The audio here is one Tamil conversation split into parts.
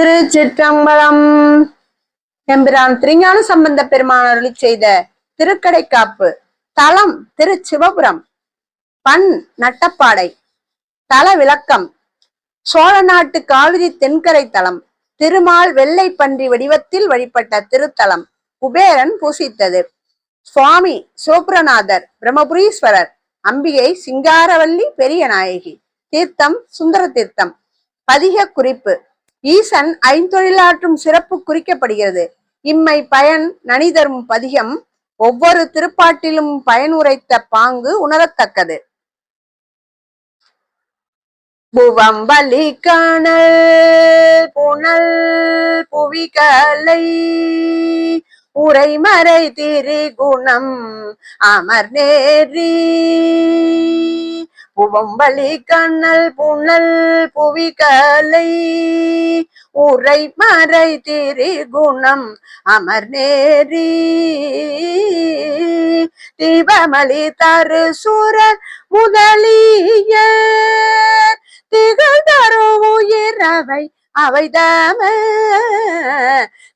திருச்சிற்றம்பலம். எம்பிரான் திருஞான சம்பந்த பெருமான் அருளி செய்த திருக்கடைக்காப்பு. தலம் திருச்சிவபுரம். பண் நட்டப்பாடை. தல விளக்கம். சோழ நாட்டு காவிரி தென்கரை தலம். திருமால் வெள்ளை பன்றி வடிவத்தில் வழிபட்ட திருத்தலம். குபேரன் பூசித்தது. சுவாமி சோப்ரநாதர் பிரம்மபுரீஸ்வரர். அம்பிகை சிங்காரவல்லி பெரிய நாயகி. தீர்த்தம் சுந்தர தீர்த்தம். பதிக குறிப்பு. ஈசன் ஐந்தொழிலாற்றும் சிறப்பு குறிக்கப்படுகிறது. இம்மை பயன் நனிதரும் பதிகம் ஒவ்வொரு திருப்பாட்டிலும் பயனுரைத்த பாங்கு உணரத்தக்கது. புவம் வலி காணல் புனல் புவிகலை உரைமறை திரிகுணம் அமர் நேரி. புவம்பலி கண்ணல் புனல் புவிகலை. உரை மறை திரிகுணம் அமர் நேரி. தீபமலி தரு சூரர் முதலிய. திகழ் தரு உயிரவை அவை அவைதம.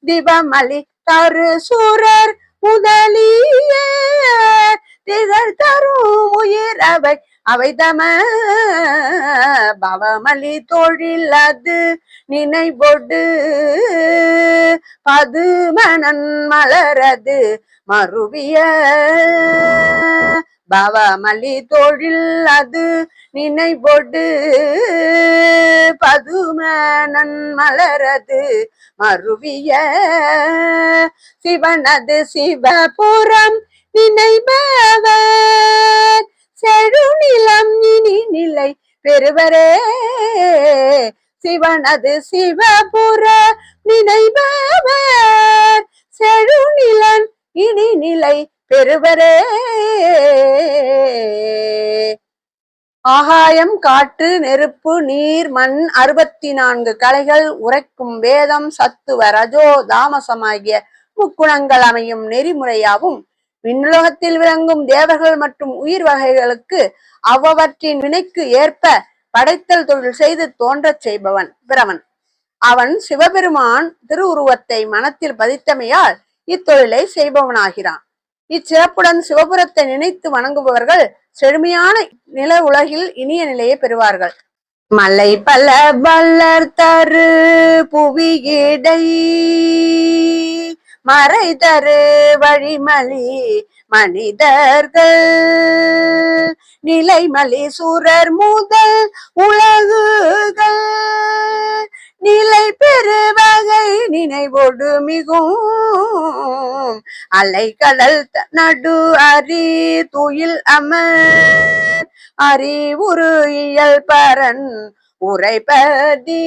தீபமலி தரு சூரர் முதலிய. திகழ் தரும் உயிரவை அவைதம பவமலி தொழில் அது நினைவொடு. பதுமணன் மலரது மறுவிய பவமலி தொழில் அது நினைவொடு. பதுமணன் மலரது மறுவிய சிவனது சிவபுரம் நினைபவர். செழுநிலம் இனி நிலை பெறுவரே. சிவனது சிவபுர நினைபவர். செழுநிலன் இனி நிலை பெறுவரே. ஆகாயம் காற்று நெருப்பு நீர் மண் அறுபத்தி நான்கு கலைகள் உரைக்கும் வேதம் சத்துவ ரஜோ தாமசமாகிய முக்குணங்கள் அமையும் நெறிமுறையாகும் விண்ணுலகத்தில் விளங்கும் தேவர்கள் மற்றும் உயிர் வகைகளுக்கு அவ்வவற்றின் வினைக்கு ஏற்ப படைத்தல் தொழில் செய்து தோன்றச் செய்பவன் பிரவன் அவன் சிவபெருமான் திருவுருவத்தை மனத்தில் பதித்தமையால் இத்தொழிலை செய்பவனாகிறான். இச்சிறப்புடன் சிவபுரத்தை நினைத்து வணங்குபவர்கள் செழுமையான நில உலகில் இனிய நிலையை பெறுவார்கள். மலை பல வல்லர் தரு புவியடை மறை தரு வழிமலி மனிதர்கள். நிலைமலி சூரர் முதல் உலகுகள். நிலை பெருவகை நினைவோடு மிகும். அலை நடு அரி துயில் அமர். அறிவுரு இயல் பரன் உரைப்பதி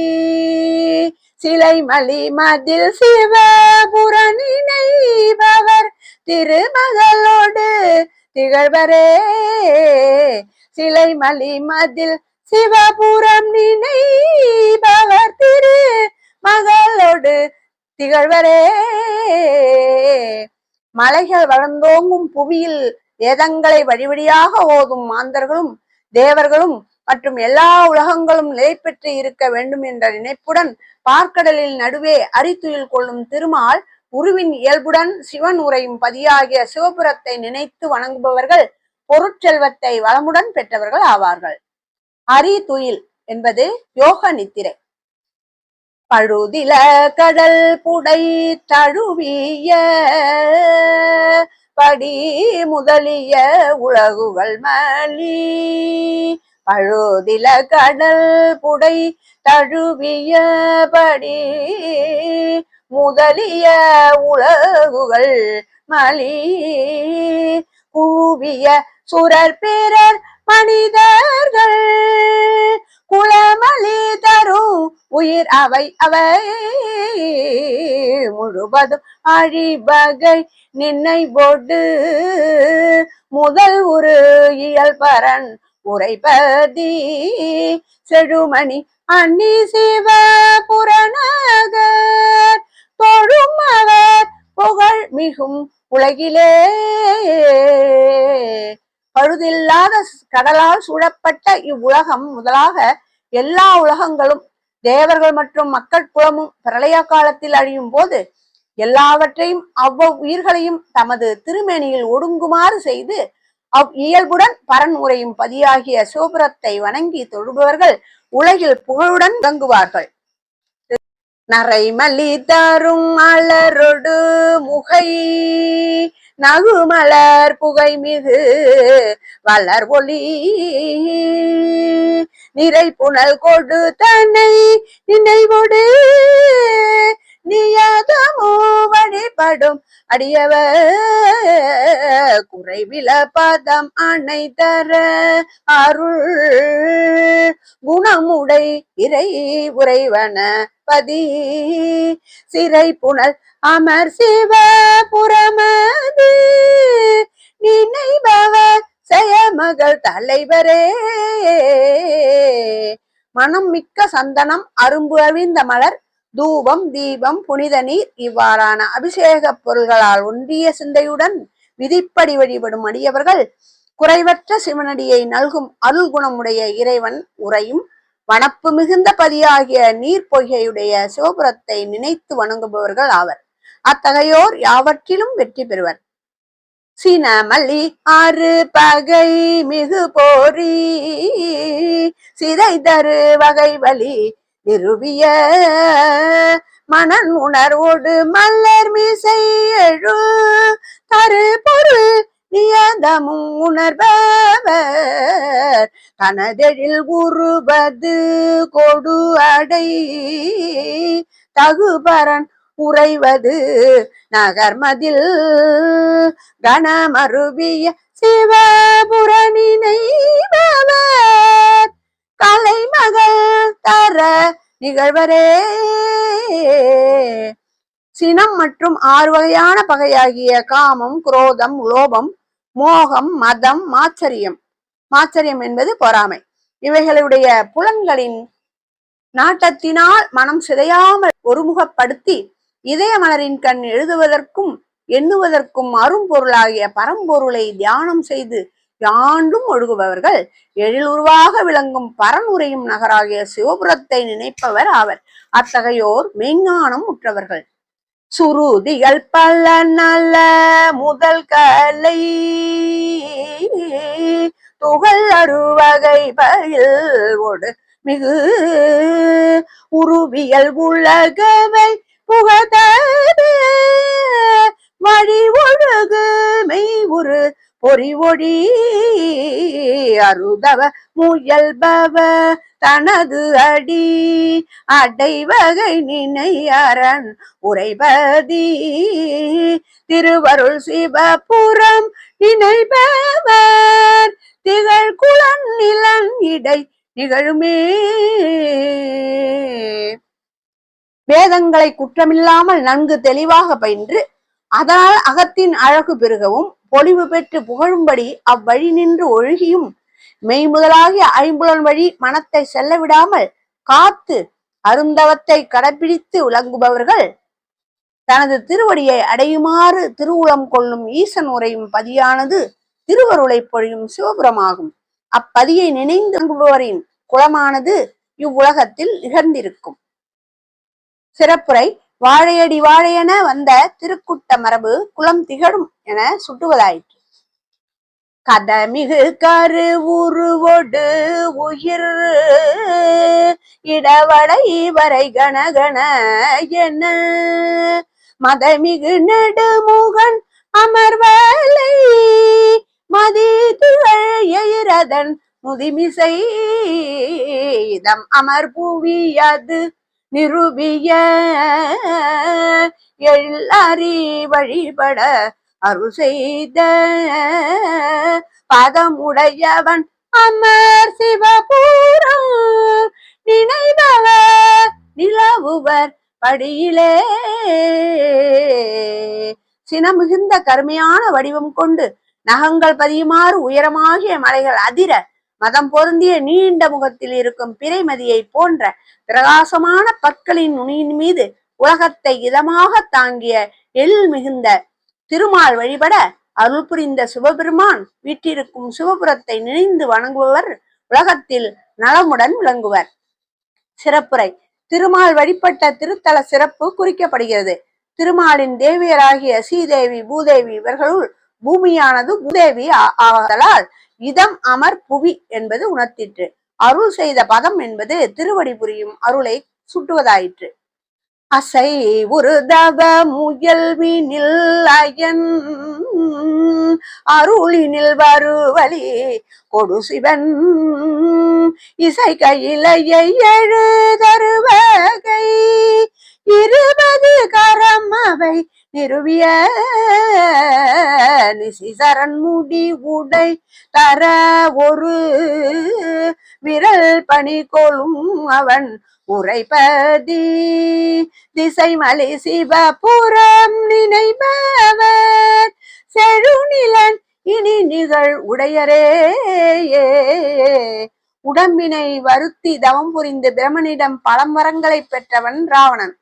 சிலை மலி மதில் சிவபுர நினைபவர் திருமகளோடு திகழ்வரே. சிலை மலி மதில் சிவபுரம் நினைபவர் திரு மகளோடு திகழ்வரே. மலைகள் வளர்ந்தோங்கும் புவியில் வேதங்களை வழிவழியாக ஓதும் மாந்தர்களும் தேவர்களும் மற்றும் எல்லா உலகங்களும் நிலை பெற்று இருக்க வேண்டும் என்ற நினைப்புடன் பார்க்கடலில் நடுவே அரித்துயில் கொள்ளும் திருமால் உருவின் இயல்புடன் சிவன் உரையும் பதியாகிய சிவபுரத்தை நினைத்து வணங்குபவர்கள் பொருட்செல்வத்தை வளமுடன் பெற்றவர்கள் ஆவார்கள். அரி துயில் என்பது யோக நித்திரை. பழுதில கடல் புடை தழுவிய படி முதலிய உலகுகள் மலி பழுதில கடல் புடை தழுவியபடி முதலிய உலகுகள் மலி குழுவிய சுரர் பேரர் மனிதர்கள் குளமலி தரும் உயிர் அவை அவை முழுவதும் அழிபகை நின்னை போட்டு முதல் ஒரு இயல் உரைபதி செழுமணி அன்னி சிவ புறநகர். தொழும் அவர் புகழ் மிகும் உலகிலே. பழுதில்லாத கடலால் சூழப்பட்ட இவ்வுலகம் முதலாக எல்லா உலகங்களும் தேவர்கள் மற்றும் மக்கள் குலமும் பிரளய காலத்தில் அழியும் போது எல்லாவற்றையும் அவ்வ உயிர்களையும் தமது திருமேனியில் ஒடுங்குமாறு செய்து அவ் இயல்புடன் பரன் உரையும் பதியாகிய சோபுரத்தை வணங்கி தொழுபவர்கள் உலகில் புகழுடன் தங்குவார்கள் நரைமலி தரும் மலரொடு முகை நகுமலர் புகை மிகு வளர் ஒளி. நிறை புனல் கொடு தன்னை நினைவோடு நியதமோ வழிபடும் அடியவ குறைவில பதம் அணை தர அருள். குணமுடை இறை உறைவன பதி. சிறை புனல் அமர் சிவ புறமது நினைபவர் செயமகள் தலைவரே. மனம் மிக்க சந்தனம் அரும்பு அழிந்த மலர் தூபம் தீபம் புனித நீர் இவ்வாறான அபிஷேக பொருள்களால் ஒன்றிய சிந்தையுடன் விதிப்படி வழிபடும் அடியவர்கள் குறைவற்ற சிவனடியை நல்கும் அருள் குணமுடைய இறைவன் உரையும் வனப்பு மிகுந்த பதியாகிய நீர் பொய்கையுடைய சிவபுரத்தை நினைத்து வணங்குபவர்கள் ஆவர். அத்தகையோர் யாவற்றிலும் வெற்றி பெறுவர். சினமல்லி ஆறு பகை மிகு போரி சிதை தரு வகை வழி நிறுவிய மனன் உணர்வோடு மல்லர் மீசை எழு தரு பொருள் நியதமும் உணர்பவர். தனதெழில் உருவது கொடு அடை. தகுபரன் உறைவது நகர்மதில் கணமருவிய சிவபுரணினை பவர் தர நிகழ்வரே சினம் மற்றும் ஆறு வகையான பகையாகிய காமம் குரோதம் லோபம் மோகம் மதம் மாச்சரியம். மாச்சரியம் என்பது பொறாமை. இவைகளுடைய புலன்களின் நாட்டத்தினால் மனம் சிதையாமல் ஒருமுகப்படுத்தி இதய மலரின் கண் எழுதுவதற்கும் எண்ணுவதற்கும் அரும்பொருளாகிய பரம்பொருளை தியானம் செய்து யாண்டும் ஒழுகுபவர்கள். எழிலுருவாக விளங்கும் பரனுரையும் நகராகிய சிவபுரத்தை நினைப்பவர் ஆவர். அத்தகையோர் மெய்ஞானம் உற்றவர்கள். சுருதிகள் பல நல்ல முதல் கலை. துகள் அருவகை பயில் ஒடு மிகு. உருவியல் உலகவை புகதது வழி ஒழுகு மெய் ஒரு பொறி ஒடி அருதவ முயல்பவ தனது அடி அடைவகை நினை உரைபதி திருவருள் சிவபுரம் நினைபவர் திகழ் குளன் நிலன் இடை நிகழுமே. வேதங்களை குற்றமில்லாமல் நன்கு தெளிவாக பயின்று அதனால் அகத்தின் அழகு பெருகவும் பொலிவு பெற்று புகழும்படி அவ்வழி நின்று ஒழுகியும். மெய் முதலாகிய ஐம்புலன் வழி மனத்தை செல்ல விடாமல் காத்து அருந்தவத்தை கடைபிடித்து விளங்குபவர்கள். தனது திருவடியை அடையுமாறு திருவுளம் கொள்ளும் ஈசன் உரையும் பதியானது திருவருளை பொழியும் சிவபுரமாகும். அப்பதியை நினைந்து வணங்குபவரின் குலமானது இவ்வுலகத்தில் நிகழ்ந்திருக்கும் சிறப்புரை வாழையடி வாழையென வந்த திருக்குட்ட மரபு குலம் திகழும் என சுட்டுவதாயிற்று. கதமிகு கரு உருவொடு உயிர் இடவடை வரை கணகண என மதமிகு நெடுமுகன் அமர்வலை மதிதுகள் எயிரதன் முதிமிசை இதம் அமர் புவியது நிருபிய எள்ளறி வழிபட அருள் செய்த பதமுடையவன் அமர் சிவபூரம். நினைபவர் நிலவுவர் படியிலே. சினமிகுந்த கருமையான வடிவம் கொண்டு நகங்கள் பதியுமாறு உயரமாகிய மலைகள் அதிர மதம் பொருந்திய நீண்ட முகத்தில் இருக்கும் பிறைமதியை போன்ற பிரகாசமான பற்களின் நுனியின் மீது உலகத்தை இதமாக தாங்கிய எல் மிகுந்த திருமால் வழிபட அருள் புரிந்த சிவபெருமான் வீட்டிருக்கும் சிவபுரத்தை நினைந்து வணங்குபவர் உலகத்தில் நலமுடன் விளங்குவர். சிறப்புரை. திருமால் வழிபட்ட திருத்தல சிறப்பு குறிக்கப்படுகிறது. திருமாலின் தேவியராகிய சீதேவி பூதேவி இவர்களுள் பூமியானது பூதேவி ஆ- ஆவதலால் இதம் அமர் புவி என்பது உணர்த்திற்று. அருள் செய்த பதம் என்பது திருவடி புரியும் அருளை சுட்டுவதாயிற்று. அசை ஒரு தவ முயல்வினில் அயன் அருளினில் வருவழி கொடு சிவன். இசை கையிலையை எழுதருவகை இருபது கரம் அவை நிறுவிய நிசிசரன் முடி உடை தர ஒரு விரல் பணி கொள்ளும் அவன் உரைப்பதி திசைமலை சிவபுரம் நினைப்பவர் செழுநிலன் இனி நிகழ் உடையரே உடம்பினை வருத்தி தவம் புரிந்து பிரமனிடம் பழம் வரங்களை பெற்றவன் ராவணன்.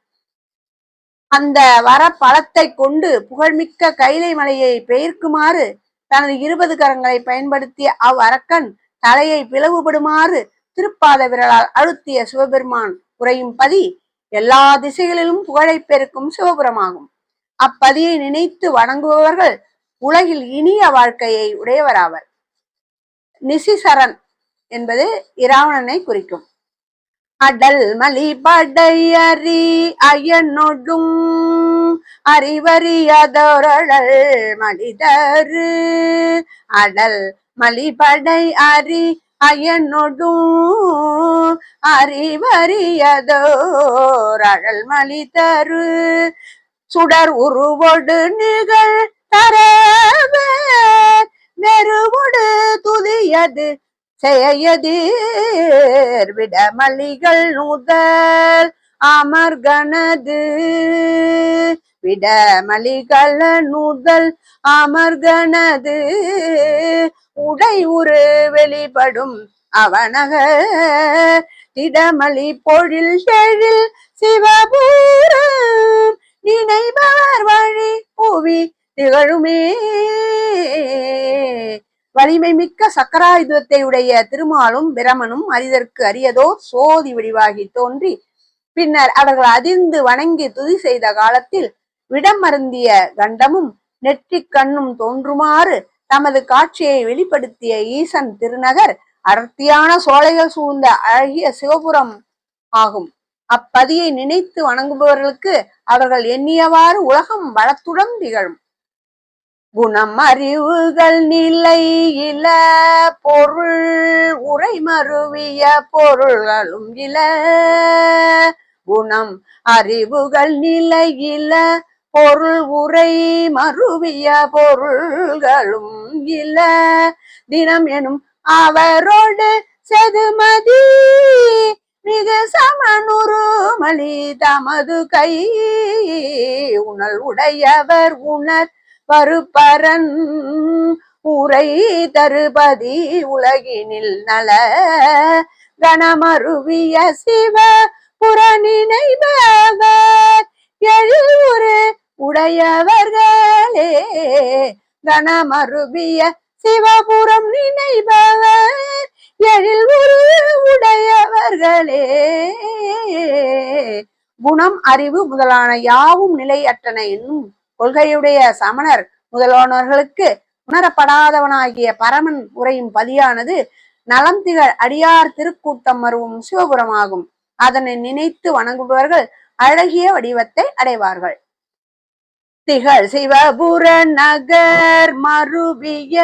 அந்த வர பழத்தை கொண்டு புகழ்மிக்க கைலை மலையை பெயர்க்குமாறு தனது இருபது கரங்களை பயன்படுத்திய அவ் அரக்கன் தலையை பிளவுபடுமாறு திருப்பாத விரலால் அழுத்திய சிவபெருமான் உரையும் பதி எல்லா திசைகளிலும் புகழை பெருக்கும் சிவபுரமாகும். அப்பதியை நினைத்து வணங்குபவர்கள் உலகில் இனிய வாழ்க்கையை உடையவராவர். நிசிசரன் என்பது இராவணனை குறிக்கும். அடல் மலிபடையறி அயனொடும் அறிவறியாதோரழல் மலிதரு அடல் மலிபடை அறி அயனொடும் அறிவறியதோரழல் மலிதரு சுடர் உருவொடு நிகழ் தரவே வெறுவொடு துதியது செயதீர் விடமலிகள் நுதல் அமர்கனது. விடமலிகள் நுதல் அமர்கனது. உடை உரு வெளிப்படும் அவனக திடமலி பொழில் செழில் சிவபூரம். நினைபவர் வழி புவி திகழுமே. வலிமை மிக்க சக்கராயுதத்தை உடைய திருமாலும் பிரமனும் அரிதற்கு அரியதோ சோதி வடிவாகி தோன்றி பின்னர் அவர்கள் அதிர்ந்து வணங்கி துதி செய்த காலத்தில் விடம் அருந்திய கண்டமும் நெற்றிக் கண்ணும் தோன்றுமாறு தமது காட்சியை வெளிப்படுத்திய ஈசன் திருநகர் அடர்த்தியான சோலைகள் சூழ்ந்த அழகிய சிவபுரம் ஆகும். அப்பதியை நினைத்து வணங்குபவர்களுக்கு அவர்கள் எண்ணியவாறு உலகம் வளத்துடன் திகழும். குணமறிவுகள் நிலையில பொருள் உரை மருவிய பொருள்களும் இல குணம் அறிவுகள் நிலையில பொருள் உரை மருவிய பொருள்களும் இல தினம் எனும் அவரோடு செதுமதி மிக சமனுரு மலி தமது கை. உணல் உடையவர் உணர் பருப்பரன் உரை தருபதி உலகினில் நல கணமருவிய சிவ புறநினைபவர் எழுவுரு உடையவர்களே கணமருவிய சிவபுரம் நினைபவர். எழில் உரு உடையவர்களே குணம் அறிவு முதலான யாவும் நிலையற்றன என்னும் கொள்கையுடைய சமணர் முதலானவர்களுக்கு உணரப்படாதவனாகிய பரமன் உரையும் பதியானது நலம் திகழ் அடியார் திருக்கூட்டம் மருவும் சிவபுரமாகும். அதனை நினைத்து வணங்குபவர்கள் அழகிய வடிவத்தை அடைவார்கள். திகழ் சிவபுர நகர் மருவிய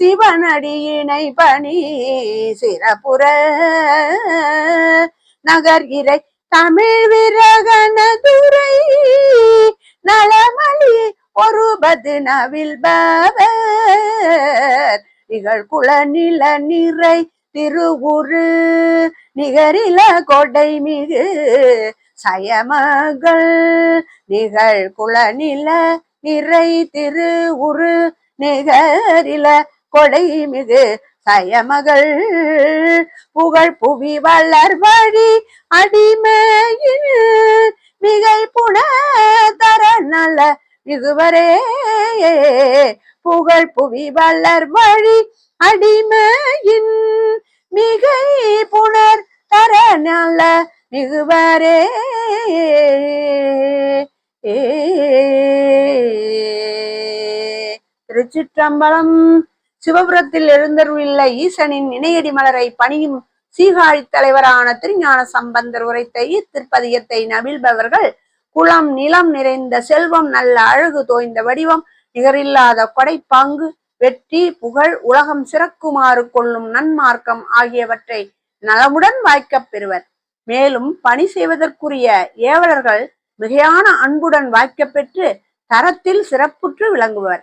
சிவனடியினை பணி சிறப்புற நகர் இறை தமிழ் விரகனதுரை நலமலி ஒருபது நவில்பவர் நிகழ் குல நில நிறை திருவுரு நிகரில கொடை மிகு சயமகள். நிகழ் குல நில நிறை திருவுரு நிகரில கொடை மிகு சயமகள் புகழ் புவி வளர் வழி அடிமையில் மிகை புன தர நல இதுவரே புகழ் புவி வளர் வழி அடிமையின் மிகை புனர் தர நல்ல மிகுவரே திருச்சிற்றம்பலம் சிவபுரத்தில் எழுந்தருளில்ல ஈசனின் இணையடி மலரை பணியும் சீகாழி தலைவரான திருஞான சம்பந்தர் உரைத்த இத்திருப்பதியத்தை நவிழ்பவர்கள் குளம் நிலம் நிறைந்த செல்வம் நல்ல அழகு தோய்ந்த வடிவம் நிகரில்லாத கொடைப்பாங்கு வெற்றி புகழ் உலகம் சிறக்குமாறு கொள்ளும் நன்மார்க்கம் ஆகியவற்றை நலமுடன் வாய்க்கப் பெறுவர். மேலும் பணி செய்வதற்குரிய ஏவலர்கள் மிகையான அன்புடன் வாய்க்கப் பெற்று தரத்தில் சிறப்புற்று விளங்குவர்.